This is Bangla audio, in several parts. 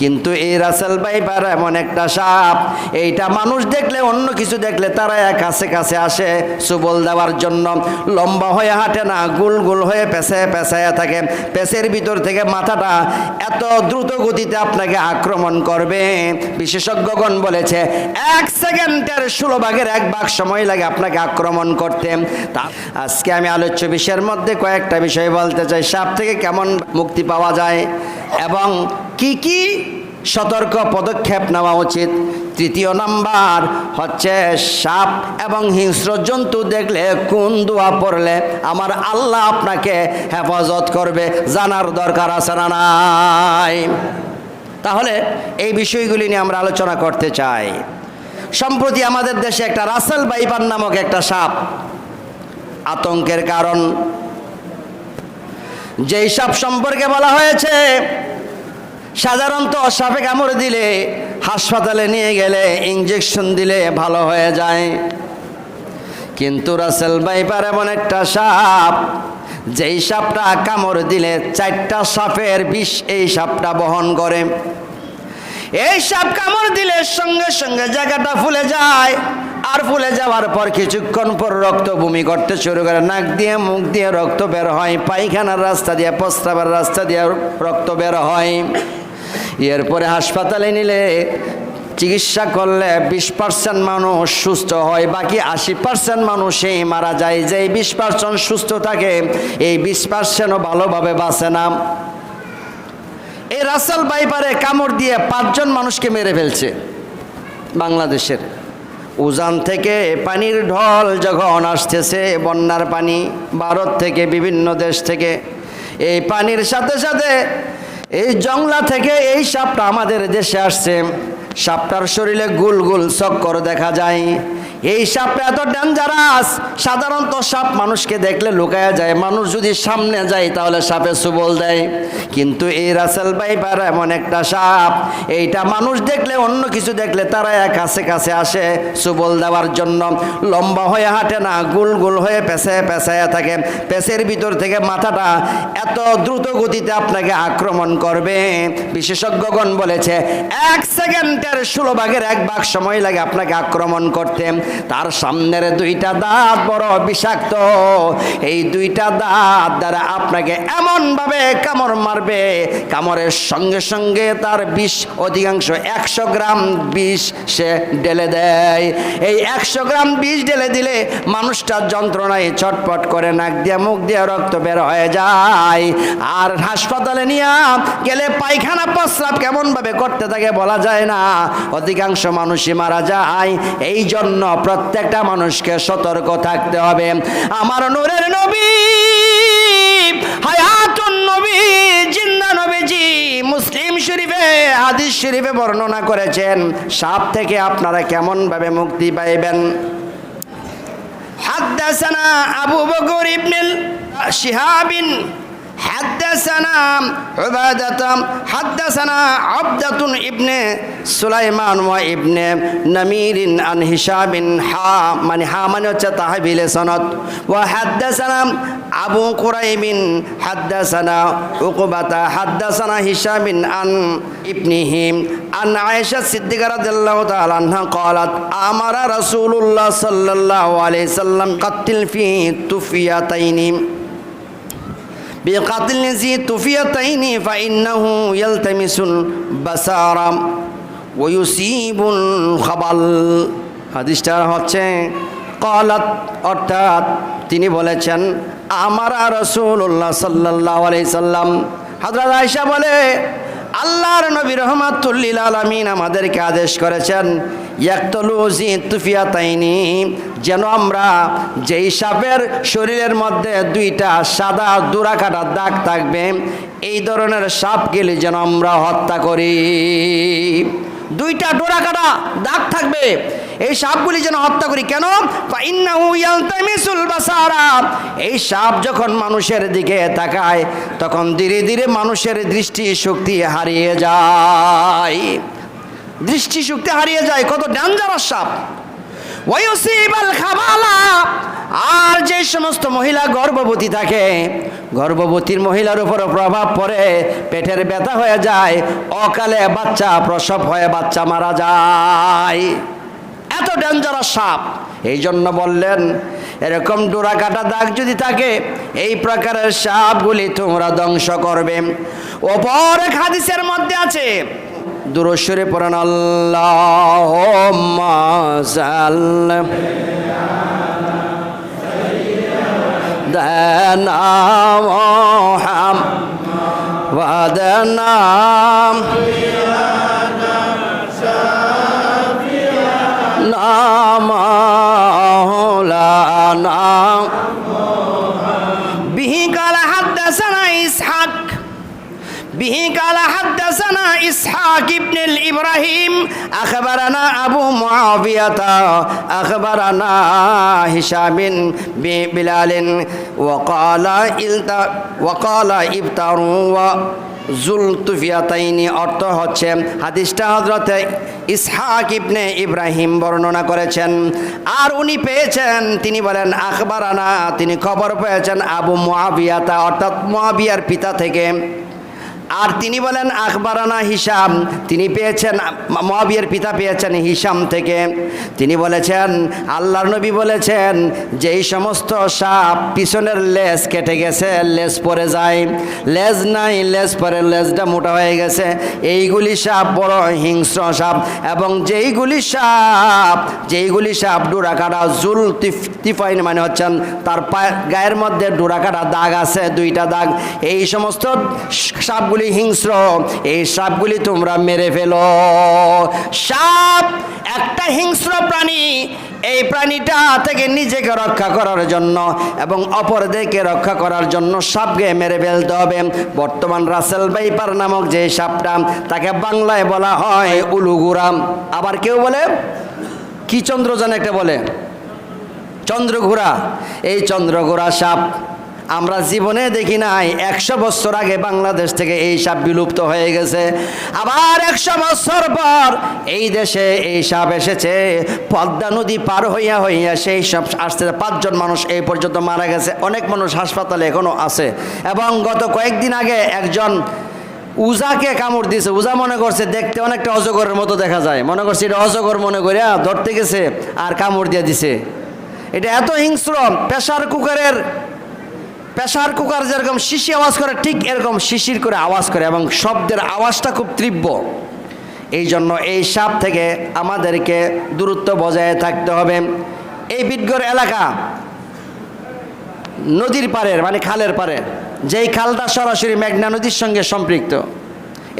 কিন্তু এই রাসেল ভাইপার এমন একটা সাপ। এইটা মানুষ দেখলে, অন্য কিছু দেখলে তারা এক কাছে কাছে আসে সুবল দেওয়ার জন্য। লম্বা হয়ে হাঁটে না, গুল গুল হয়ে পেঁচে পেঁচায় থাকে। পেঁচের ভিতর থেকে মাথাটা এত দ্রুত গতিতে আপনাকে আক্রমণ করবে। বিশেষজ্ঞগণ বলেছে, এক সেকেন্ডের ষোলো ভাগের এক ভাগ সময় লাগে আপনাকে আক্রমণ করতে। তা আজকে আমি আলোচ্য বিষয়ের মধ্যে কয়েকটা বিষয় বলতে চাই। সাপ থেকে কেমন মুক্তি পাওয়া যায়? এবং কি কি? সতর্ক পদক্ষেপ নেওয়া উচিত। তৃতীয় নাম্বার হচ্ছে সাপ এবং হিংস্র জন্তু দেখলে কোন দোয়া পড়লে আমার আল্লাহ আপনাকে হেফাজত করবে, জানার দরকার আছে না নাই? তাহলে এই বিষয়গুলি নিয়ে আমরা আলোচনা করতে চাই। সম্প্রতি আমাদের দেশে একটা রাসেল বাইপার নামক একটা সাপ আতঙ্কের কারণ। যেই সাপ সম্পর্কে বলা হয়েছে সাধারণত সাপে কামড় দিলে হাসপাতালে নিয়ে গেলে ইঞ্জেকশন দিলে ভালো হয়ে যায়। কিন্তু রাসেল বাইপার এমন একটা সাপ, যেই সাপটা কামড় দিলে চারটা সাপের বিষ এই সাপটা বহন করে। এই সাপ কামড় দিলে সঙ্গে সঙ্গে জায়গাটা ফুলে যায়, আর ফুলে যাওয়ার পর কিছুক্ষণ পর রক্ত বমি করতে শুরু করে। নাক দিয়ে মুখ দিয়ে রক্ত বের হয়, পায়খানার রাস্তা দিয়ে প্রস্রাবের রাস্তা দিয়ে রক্ত বের হয়। এরপরে হাসপাতালে নিলে চিকিৎসা করলে বিশ পার্সেন্ট মানুষ সুস্থ হয়, বাকি আশি পার্সেন্ট মানুষই মারা যায়। যে বিশ পার্সেন্ট সুস্থ থাকে, এই বিশ পার্সেন্টও ভালোভাবে বাঁচে না। এই রাসেল বাইপারে কামড় দিয়ে পাঁচজন মানুষকে মেরে ফেলছে বাংলাদেশের। উজান থেকে পানির ঢল যখন আসতেছে, বন্যার পানি ভারত থেকে, বিভিন্ন দেশ থেকে, এই পানির সাথে সাথে এই জংলা থেকে এই সাপটা আমাদের দেশে আসছে। সাপটার শরীরে গুল গুল চক্কর দেখা যায়। এই সাপটা এত ডেঞ্জারাস সাধারণত সাপ মানুষকে দেখলে লুকায়া যায়। মানুষ যদি সামনে যায়, তাহলে সাপে সুবল দেয়। কিন্তু এই রাসেল বাইপার এমন একটা সাপ, এইটা মানুষ দেখলে, অন্য কিছু দেখলে তারা এক কাছে কাছে আসে সুবল দেওয়ার জন্য। লম্বা হয়ে হাঁটে না, গুল গুল হয়ে পেঁচে পেঁচায় থাকে। পেঁচের ভিতর থেকে মাথাটা এত দ্রুত গতিতে আপনাকে আক্রমণ করবে। বিশেষজ্ঞগণ বলেছে, এক সেকেন্ডের ষোলো ভাগের এক ভাগ সময় লাগে আপনাকে আক্রমণ করতে। তার সামনের দুইটা দাঁত বড় বিষাক্ত। এই দুইটা দাঁত দ্বারা আপনাকে এমনভাবে কামড় মারবে, কামড়ের সঙ্গে সঙ্গে তার বিষ, অধিকাংশ একশো গ্রাম বিষ সে ঢেলে দেয়। এই একশো গ্রাম বিষ ঢেলে দিলে মানুষটা যন্ত্রণায় ছটপট করে নাক দিয়ে, মুখ দিয়ে রক্ত বের হয়ে যায়। আর হাসপাতালে নিয়ে গেলে পায়খানা প্রস্রাব কেমনভাবে করতে থাকে বলা যায় না। অধিকাংশ মানুষই মারা যায়। এই জন্য প্রত্যেকটা মানুষকে সতর্ক থাকতে হবে। আমার নূরের নবী, হায়াতুন নবী, জিন্দা নবীজি মুসলিম শরীফে, হাদিস শরীফে বর্ণনা করেছেন, সাপ থেকে আপনারা কেমন ভাবে মুক্তি পাইবেন? হাদ্দাসানা আবু বকর ইবনুল শিহাবিন حدثنا عبادة حدثنا عبدة ابن سليمان وابن نمير عن هشام حا من حا من تحبيل سند وحدثنا أبو قريب حدثنا عقبة حدثنا هشام عن ابنه عن عائشة الصديقة رضي الله تعالى عنها قالت أمر رسول الله صلى الله عليه وسلم قتل في বিকাতিল নিজি তুফিয়া তাইনি ফাইন্নাহু ইয়ালতামিসুল বাসারাম ওয়ুসিবুল খাবাল হাদিসটা হচ্ছে, কলাত অর্থাৎ তিনি বলেছেন, আমার রসুল্লাহ সাল্লাহ আলাই সাল্লাম। হাজরাত আয়সা বলে আল্লাহর নবী রহমাতুল্লিল আলমিন আমাদেরকে আদেশ করেছেন একতলুজি তুফিয়া তাইনি যেন আমরা যেই সাপের শরীরের মধ্যে দুইটা সাদা দুরাকাটা দাগ থাকবে, এই ধরনের সাপ গেলে যেন আমরা হত্যা করি। দুইটা ডোরা কাটা দাগ থাকবে। এই সাপগুলি যেন হত্যা করি। কেন? এই সাপ যখন মানুষের দিকে তাকায়, তখন ধীরে ধীরে মানুষের দৃষ্টি শক্তি হারিয়ে যায়। দৃষ্টি শক্তি হারিয়ে যায়। কত ডেঞ্জারাস সাপ। আর যে সমস্ত মহিলা গর্ভবতী থাকে, গর্ভবতীর মহিলার উপর প্রভাব পড়ে, পেটের ব্যথা হয়ে যায়, অকালে বাচ্চা প্রসব হয়ে বাচ্চা মারা যায়। এত ডেঞ্জারাস সাপ। এই জন্য বললেন, এরকম ডোরা কাটা দাগ যদি থাকে, এই প্রকারের সাপগুলি তোমরা ধ্বংস করবে। ওপর এক হাদিসের মধ্যে আছে দুরস্বরে পড়ান আল্লাহ দাম বাদনাম বিহিকাল হাত কালা হাদ্দাসানা ইসহাক বিহি কালা হাদাসানা ইসহাক ইবনুল ইব্রাহিম, আখবারানা আবু মুআবিয়াতা, আখবারানা হিশামিন বিলালিন, ওয়াকালা ইলতা, ওয়াকালা ইফতারু ওয়া জুলতুফিয়াতাইনি। অর্থ হচ্ছে, হাদিসটা হজরতে ইসহাক ইবনে ইব্রাহিম বর্ণনা করেছেন। আর উনি পেয়েছেন, তিনি বলেন, আখবারানা, তিনি খবর পেয়েছেন আবু মহাবিয়াতা অর্থাৎ মহাবিয়ার পিতা থেকে। আর তিনি বলেন, আখবরানা হিসাম তিনি পেয়েছেন, মহাবিয়ের পিতা পেয়েছেন হিসাম থেকে। তিনি বলেছেন, আল্লাহর নবী বলেছেন যেই সমস্ত সাপ পিছনের লেজ কেটে গেছে, লেজ পরে যায়। লেজ নাই, লেজ পরে লেজটা মোটা হয়ে গেছে। এইগুলি সাপ বড় হিংস্র সাপ এবং যেইগুলি সাপ যেইগুলি সাপ ডোরা কাটা জুল তিফ- তিফাইন মানে হচ্ছেন, তার পায়ে, গায়ের মধ্যে ডোরা কাটা দাগ আছে, দুইটা দাগ। এই সমস্ত সাপগুলি হিংস্র, এই সাপগুলি তোমরা মেরে ফেলো। সাপ একটা হিংস্র প্রাণী, এই প্রাণীটা থেকে নিজেকে রক্ষা করার জন্য এবং অপরদেরকে রক্ষা করার জন্য সাপকে মেরে ফেলতে হবে। বর্তমান রাসেল বাইপার নামক যে সাপটা, তাকে বাংলায় বলা হয় উলুগুরাম আবার কেউ বলে? কি চন্দ্রযান একটা বলে? চন্দ্রঘোড়া। এই চন্দ্রঘোড়া সাপ আমরা জীবনে দেখি নাই, একশো বছর আগে বাংলাদেশ থেকে এই সাপ বিলুপ্ত হয়ে গেছে। আবার একশো বছর পর এই দেশে এই সাপ এসেছে, পদ্মা নদী পার হইয়া হইয়া সেই সব আসতে পাঁচজন মানুষ এই পর্যন্ত মারা গেছে, অনেক মানুষ হাসপাতালে এখনও আছে। এবং গত কয়েকদিন আগে একজন উজাকে কামড় দিয়েছে উজা মনে করছে, দেখতে অনেকটা অজগরের মতো দেখা যায়। মনে করছে, এটা অজগর মনে করে ধরতে গেছে আর কামড় দিয়ে দিছে। এটা এত হিংস্র প্রেশার কুকারের প্রেশার কুকার যেরকম শিশি আওয়াজ করে, ঠিক এরকম শিশির করে আওয়াজ করে এবং শব্দের আওয়াজটা খুব তীব্র। এই জন্য এই সাপ থেকে আমাদেরকে দূরত্ব বজায় থাকতে হবে। এই বিদগড় এলাকা নদীর পাড়ের মানে খালের পাড়ে যেই খালটা সরাসরি মেঘনা নদীর সঙ্গে সম্পৃক্ত।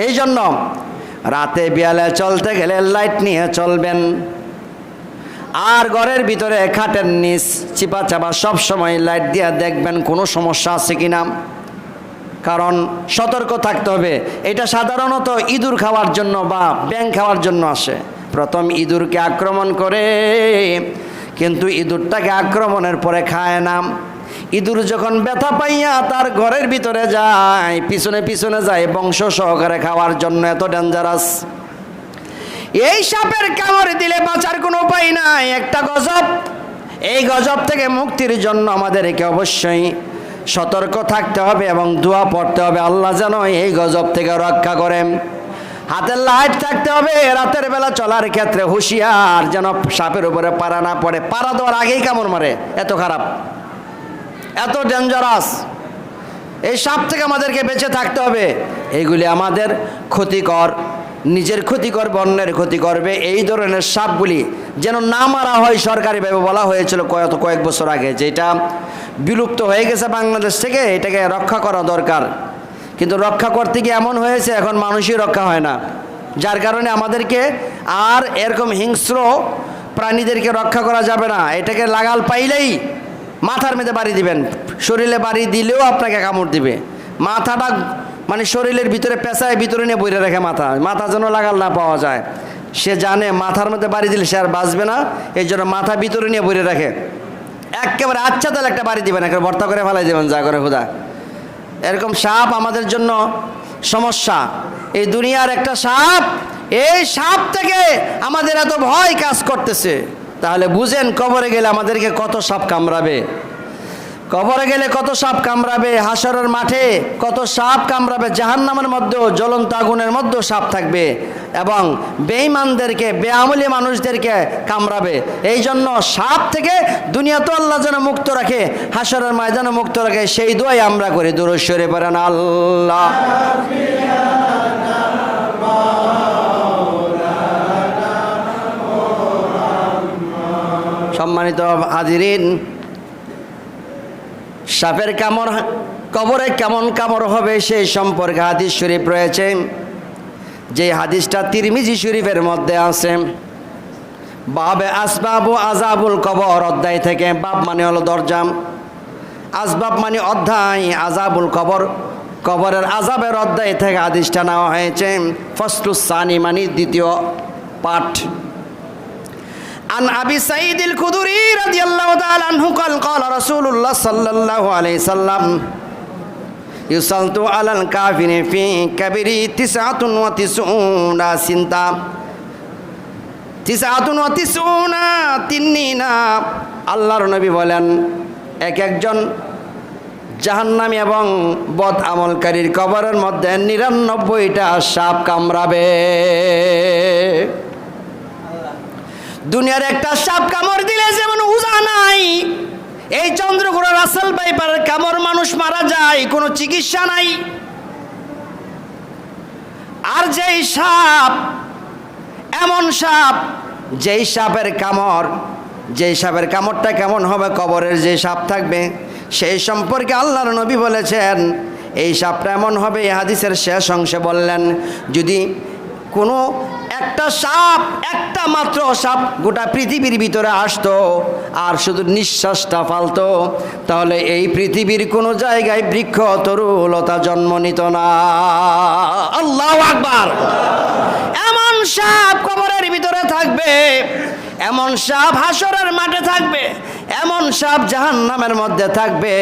এই জন্য রাতে বিয়ালে চলতে গেলে লাইট নিয়ে চলবেন। আর ঘরের ভিতরে খাটের নিচ, চিপা চাপা সব সময় লাইট দিয়ে দেখবেন কোনো সমস্যা আছে কি না কারণ সতর্ক থাকতে হবে। এটা সাধারণত ইঁদুর খাওয়ার জন্য বা ব্যাং খাওয়ার জন্য আসে। প্রথম ইঁদুরকে আক্রমণ করে, কিন্তু ইঁদুরটাকে আক্রমণের পরে খায় না। ইঁদুর যখন ব্যথা পাইয়া তার ঘরের ভিতরে যায়, পিছনে পিছনে যায়, বংশ সহকারে খাওয়ার জন্য এত ডেঞ্জারাস এই সাপের কামড় দিলে বাঁচার কোনো উপায় নাই। একটা গজব। এই গজব থেকে মুক্তির জন্য আমাদেরকে অবশ্যই সতর্ক থাকতে হবে এবং দোয়া পড়তে হবে। আল্লাহ যেন এই গজব থেকে রক্ষা করেন। হাতের লাইট থাকতে হবে, রাতের বেলা চলার ক্ষেত্রে হুঁশিয়ার যেন সাপের উপরে পাড়া না পড়ে। পাড়া দেওয়ার আগেই কামড় মারে, এত খারাপ, এত ডেঞ্জারাস এই সাপ থেকে আমাদেরকে বেঁচে থাকতে হবে। এইগুলি আমাদের ক্ষতিকর নিজের ক্ষতি করবে, অন্যের ক্ষতি করবে। এই ধরনের সাপগুলি যেন না মারা হয় সরকারিভাবে বলা হয়েছিল কয়েক কয়েক বছর আগে, যেটা বিলুপ্ত হয়ে গেছে বাংলাদেশ থেকে, এটাকে রক্ষা করা দরকার। কিন্তু রক্ষা করতে গিয়ে এমন হয়েছে, এখন মানুষই রক্ষা হয় না। যার কারণে আমাদেরকে আর এরকম হিংস্র প্রাণীদেরকে রক্ষা করা যাবে না। এটাকে লাগাল পাইলেই মাথার মেঝে বাড়ি দিবেন। শরীরে বাড়ি দিলেও আপনাকে কামড় দিবে। মাথাটা মানে শরীরের ভিতরে পেঁচায় ভিতরে নিয়ে বইরে রাখে মাথা। মাথা যেন লাগাল না পাওয়া যায়। সে জানে মাথার মধ্যে বাড়ি দিলে সে আর বাঁচবে না, এই জন্য মাথা ভিতরে নিয়ে বইরে রাখে। একেবারে আচ্ছা তাহলে একটা বাড়ি দিবেন, একেবারে ভর্তা করে ফেলাই দেবেন, যা করে খুদা এরকম সাপ আমাদের জন্য সমস্যা। এই দুনিয়ার একটা সাপ, এই সাপ থেকে আমাদের এত ভয় কাজ করতেছে। তাহলে বুঝেন কবরে গেলে আমাদেরকে কত সাপ কামড়াবে। কবরে গেলে কত সাপ কামড়াবে? হাসরের মাঠে কত সাপ কামড়াবে? জাহান্নামের মধ্যেও জ্বলন্ত আগুনের মধ্যেও সাপ থাকবে এবং বেঈমানদেরকে, বেআমলি মানুষদেরকে কামড়াবে। এই জন্য সাপ থেকে দুনিয়া তো আল্লাহ যেন মুক্ত রাখে হাসরের ময়দানে মুক্ত রাখে, সেই দোয়াই আমরা করি। দূরস্বরে পারেন আল্লাহ সম্মানিত হাজিরিন সাপের কামড়, কবরে কেমন কামড় হবে সেই সম্পর্কে হাদিস শরীফ রয়েছে। যে হাদিসটা তিরমিজি শরীফের মধ্যে আছে। বাবে আসবাবু আজাবুল কবর অধ্যায় থেকে বাপ মানে হলো দরজা। আসবাব মানে অধ্যায় আজাবুল কবর। কবরের আজাবের অধ্যায় থেকে হাদিসটা নেওয়া হয়েছে। ফসলুসানি মানে দ্বিতীয় পাঠ। عن أبي سعيد الخدري رضي الله تعالى عنه قال قال رسول الله صلى الله عليه وسلم يسلط على الكافر في كبري تسعة وتسعون سنتا تسعة وتسعون তিন্নিনা আল্লাহর নবী বলেন এক একজন জাহান্নামী এবং বদ আমলকারীর কবরের মধ্যে নিরানব্বইটা সাপ কামড়াবে দুনিয়ার একটা সাপ কামড় দিলে যেমন উজা নাই, এই চন্দ্রগুড়া রাসেল বাইপারের কামড় মানুষ মারা যায়, কোনো চিকিৎসা নাই। আর যেই সাপ, এমন সাপ, যেই সাপের কামড়, যেই সাপের কামড়টা কেমন হবে, কবরের যে সাপ থাকবে, সেই সম্পর্কে আল্লাহর নবী বলেছেন, এই সাপটা এমন হবে, এই হাদিসের শেষ অংশে বললেন, যদি কোনো একটা সাপ, একটা মাত্র সাপ গোটা পৃথিবীর ভিতরে আসতো আর শুধু নিঃশ্বাসটা ফালতো। তাহলে এই পৃথিবীর কোনো জায়গায় বৃক্ষ তরুলতা জন্ম নিত না। আল্লাহ আকবার! এমন সাপ কবরের ভিতরে থাকবে, এমন সাপ হাসরের মাঠে থাকবে, এমন সাপ জাহান্নামের মধ্যে থাকবে।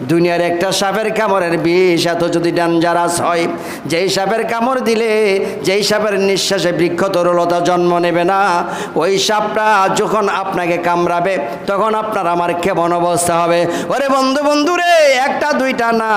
দুনিয়ার একটা সাপের কামড়ের বিষ, এত যদি ডেঞ্জারাস হয়, যেই সাপের কামড় দিলে, যেই সাপের নিঃশ্বাসে বৃক্ষ তরলতা জন্ম নেবে না, ওই সাপটা যখন আপনাকে কামড়াবে, তখন আপনার আমার কেমন অবস্থা হবে? ওরে বন্ধু বন্ধু রে একটা, দুইটা না,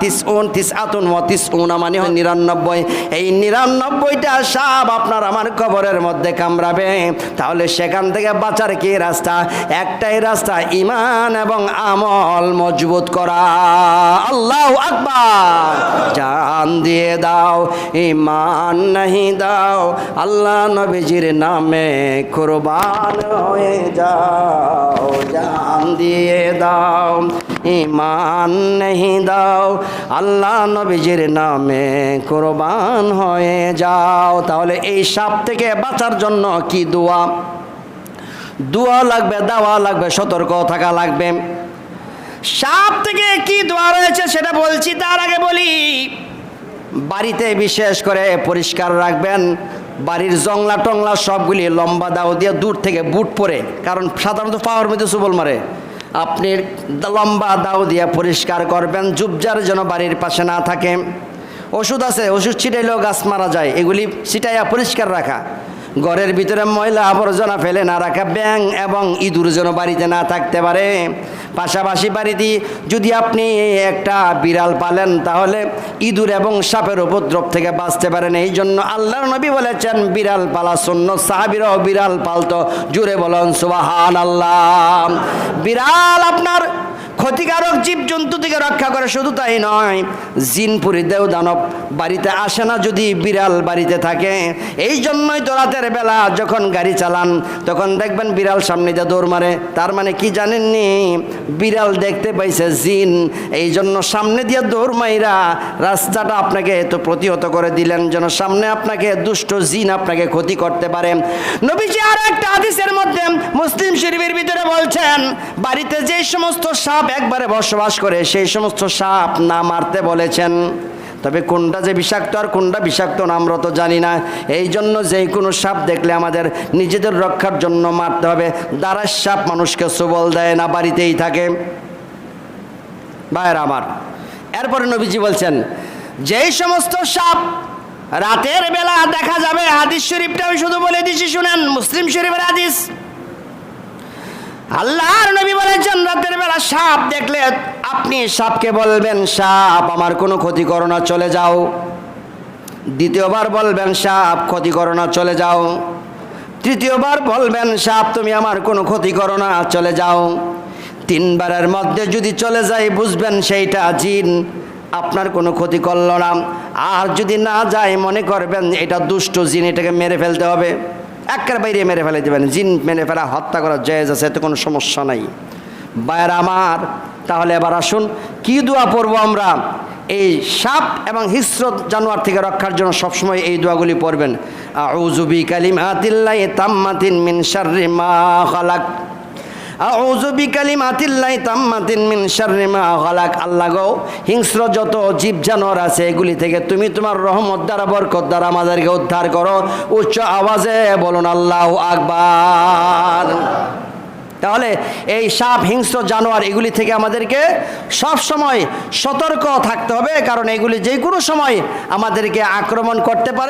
তিস উন, তিস আতুন তিস উনা মানে হয় নিরানব্বই। এই নিরানব্বইটা সাপ আপনার আমার কবরের মধ্যে কামড়াবে। তাহলে সেখান থেকে বাঁচার কি রাস্তা? একটাই রাস্তা, ইমান এবং আমল মজবুত করা। আল্লাহ আকবার। জান দিয়ে দাও ইমান নাহি দাও। আল্লাহ নবীজির নামে কুরবান হয়ে যাও। জান দিয়ে দাও ইমান নেহি দাও। আল্লাহ নবীজির নামে কুরবান হয়ে যাও। তাহলে এই সাপ থেকে বাঁচার জন্য কি দোয়া? দোয়া লাগবে, দাওয়া লাগবে, সতর্ক থাকা লাগবে। সাপ থেকে কি দোয়া রয়েছে সেটা বলছি, তার আগে বলি, বাড়িতে বিশেষ করে পরিষ্কার রাখবেন, বাড়ির জংলা টংলা সবগুলি লম্বা দাও দিয়ে দূর থেকে বুট পরে, কারণ সাধারণত পাওয়ার মধ্যে সুবল মারে। আপনি লম্বা দাও দিয়ে পরিষ্কার করবেন, জুবজার যেন বাড়ির পাশে না থাকে। ওষুধ আছে, ওষুধ ছিটাইলেও গাছ মারা যায়, এগুলি ছিটাইয়া পরিষ্কার রাখা। ঘরের ভিতরে ময়লা আবর্জনা ফেলে না রাখা ব্যাং এবং ইঁদুর যেন বাড়িতে না থাকতে পারে। পাশাপাশি বাড়িতে যদি আপনি একটা বিড়াল পালেন, তাহলে ইঁদুর এবং সাপের উপদ্রব থেকে বাঁচতে পারেন। এই জন্য আল্লাহর নবী বলেছেন, বিড়াল পালা শূন্য, সাহাবিরাও বিড়াল পালতো। জুড়ে বলুন সুবাহান আল্লাহ বিড়াল আপনার ক্ষতিকারক জীবজন্তু থেকে রক্ষা করে, শুধু তাই নয় জিনপুরি দেও দানব বাড়িতে আসে না যদি বিড়াল বাড়িতে থাকে। এই জন্যই তো রাতের বেলা যখন গাড়ি চালান, তখন দেখবেন বিড়াল সামনে দিয়ে দৌড় মারে। তার মানে কি জানেননি? বিড়াল দেখতে পাইছে জিন। এই জন্য সামনে দিয়ে দৌড় মাইরা রাস্তাটা আপনাকে এত প্রতিহত করে দিলেন, যেন সামনে আপনাকে দুষ্ট জিন আপনাকে ক্ষতি করতে পারে। নবীজি আর একটা হাদিসের মধ্যে মুসলিম শরীফের ভিতরে বলছেন, বাড়িতে যে সমস্ত সাপ একবারে বসবাস করে, সেই সমস্ত সাপ না মারতে বলেছেন। তবে কোনটা যে বিষাক্ত আর কোনটা বিষাক্ত না, আমরা তো জানি না। এই জন্য যে কোনো সাপ দেখলে আমাদের নিজেদের রক্ষার জন্য মারতে হবে। দাঁড়ার সাপ মানুষকে সবল দেয় না, বাড়িতেই থাকে। ভাইয়ের আমার, এরপরে নবীজি বলছেন, যেই সমস্ত সাপ রাতের বেলা দেখা যাবে, হাদিস শরীফটা আমি শুধু বলে দিচ্ছি শুনেন, মুসলিম শরীফের হাদিস। আল্লাহর নবী বলেছেন, রাতের বেলা সাপ দেখলে আপনি সাপকে বলবেন, সাপ, আমার কোনো ক্ষতি করো না, চলে যাও। দ্বিতীয়বার বলবেন, সাপ, ক্ষতি করো না, চলে যাও। তৃতীয়বার বলবেন, সাপ, তুমি আমার কোনো ক্ষতি করো না, চলে যাও। তিনবারের মধ্যে যদি চলে যায়, বুঝবেন সেইটা জিন, আপনার কোনো ক্ষতি করল না। আর যদি না যায়, মনে করবেন, এটা দুষ্ট জিন, এটাকে মেরে ফেলতে হবে। একের বাইরে মেরে ফেলে দেবেন, জিন মেরে ফেলা, হত্যা করা জায়জ আছে, এতে কোনো সমস্যা নাই। বায়ের আমার, তাহলে এবার আসুন, কি দোয়া পড়ব আমরা? এই সাপ এবং হিস্র জানোয়ার থেকে রক্ষার জন্য সবসময় এই দোয়াগুলি পড়বেন। আউজুবি কালিমাতিল্লাহ তাম্মাতিন মিন শাররি মা খালাক। আউযু বিকালিমাতিল্লাহি তাম্মাতিন মিন শাররি মা খালাক। আল্লাহ হিংস্র যত জীব জানোয়ার আছে, এগুলি থেকে তুমি তোমার রহমত দ্বারা, বরকত দ্বারা আমাদেরকে উদ্ধার করো। উচ্চ আওয়াজে বলুন, আল্লাহু আকবার। তাহলে এই সাপ, হিংস্র জানোয়ার, এগুলি থেকে আমাদেরকে সব সময় সতর্ক থাকতে হবে, কারণ এগুলি যে কোনো সময় আমাদেরকে আক্রমণ করতে পারে।